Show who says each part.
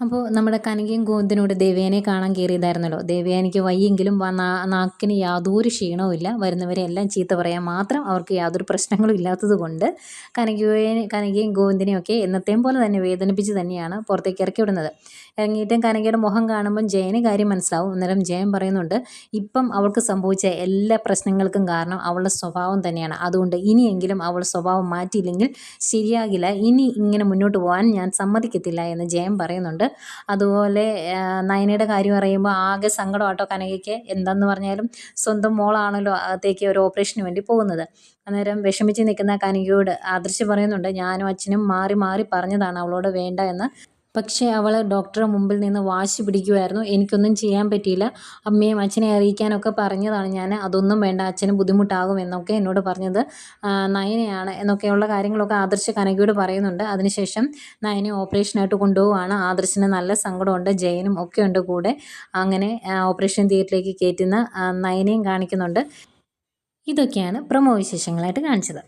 Speaker 1: അപ്പോൾ നമ്മുടെ കനകയും ഗോന്തിനോട് ദേവയാനെ കാണാൻ കയറിയതായിരുന്നല്ലോ. ദേവയാനിക്ക് വയ്യെങ്കിലും നാക്കിന് യാതൊരു ക്ഷീണവും ഇല്ല വരുന്നവരെ എല്ലാം ചീത്ത പറയാൻ മാത്രം അവർക്ക് യാതൊരു പ്രശ്നങ്ങളും ഇല്ലാത്തത് കൊണ്ട് കനകയെ കനകയും ഗോവിന്ദനെയും ഒക്കെ എന്നത്തെയും പോലെ തന്നെ വേദനിപ്പിച്ച് തന്നെയാണ് പുറത്തേക്ക് ഇറക്കി വിടുന്നത്. ഇറങ്ങിയിട്ടും കനകയുടെ മുഖം കാണുമ്പം ജയന് കാര്യം മനസ്സിലാവും. അന്നേരം ജയൻ പറയുന്നുണ്ട് ഇപ്പം അവൾക്ക് സംഭവിച്ച എല്ലാ പ്രശ്നങ്ങൾക്കും കാരണം അവളുടെ സ്വഭാവം തന്നെയാണ്. അതുകൊണ്ട് ഇനിയെങ്കിലും അവൾ സ്വഭാവം മാറ്റിയില്ലെങ്കിൽ ശരിയാകില്ല. ഇനി ഇങ്ങനെ മുന്നോട്ട് പോകാൻ ഞാൻ സമ്മതിക്കത്തില്ല എന്ന് ജയൻ പറയുന്നുണ്ട്. അതുപോലെ നയനയുടെ കാര്യം അറിയുമ്പോൾ ആകെ സങ്കടമാട്ടോ കനകയ്ക്ക്. എന്തെന്ന് പറഞ്ഞാലും സ്വന്തം മോളാണല്ലോ അകത്തേക്ക് ഒരു ഓപ്പറേഷന് വേണ്ടി പോകുന്നത്. അന്നേരം വിഷമിച്ച് നിൽക്കുന്ന കനികയോട് ആദർശ് പറയുന്നുണ്ട് ഞാനും അച്ഛനും മാറി മാറി പറഞ്ഞതാണ് അവളോട് വേണ്ട എന്ന്. പക്ഷേ അവൾ ഡോക്ടറെ മുമ്പിൽ നിന്ന് വാശി പിടിക്കുമായിരുന്നു എനിക്കൊന്നും ചെയ്യാൻ പറ്റിയില്ല. അമ്മയും അച്ഛനെ അറിയിക്കാനൊക്കെ പറഞ്ഞതാണ് ഞാൻ അതൊന്നും വേണ്ട അച്ഛന് ബുദ്ധിമുട്ടാകും എന്നൊക്കെ എന്നോട് പറഞ്ഞത്. നയനയാണ് എന്നൊക്കെയുള്ള കാര്യങ്ങളൊക്കെ ആദർശ് കനകയോട് പറയുന്നുണ്ട്. അതിനുശേഷം നയനെ ഓപ്പറേഷനായിട്ട് കൊണ്ടുപോവുകയാണ്. ആദർശിന് നല്ല സങ്കടമുണ്ട് ജയനും ഒക്കെ ഉണ്ട് കൂടെ. അങ്ങനെ ഓപ്പറേഷൻ തിയേറ്ററിലേക്ക് കയറ്റുന്ന നയനയും കാണിക്കുന്നുണ്ട്. ഇതൊക്കെയാണ് പ്രമോ വിശേഷങ്ങളായിട്ട് കാണിച്ചത്.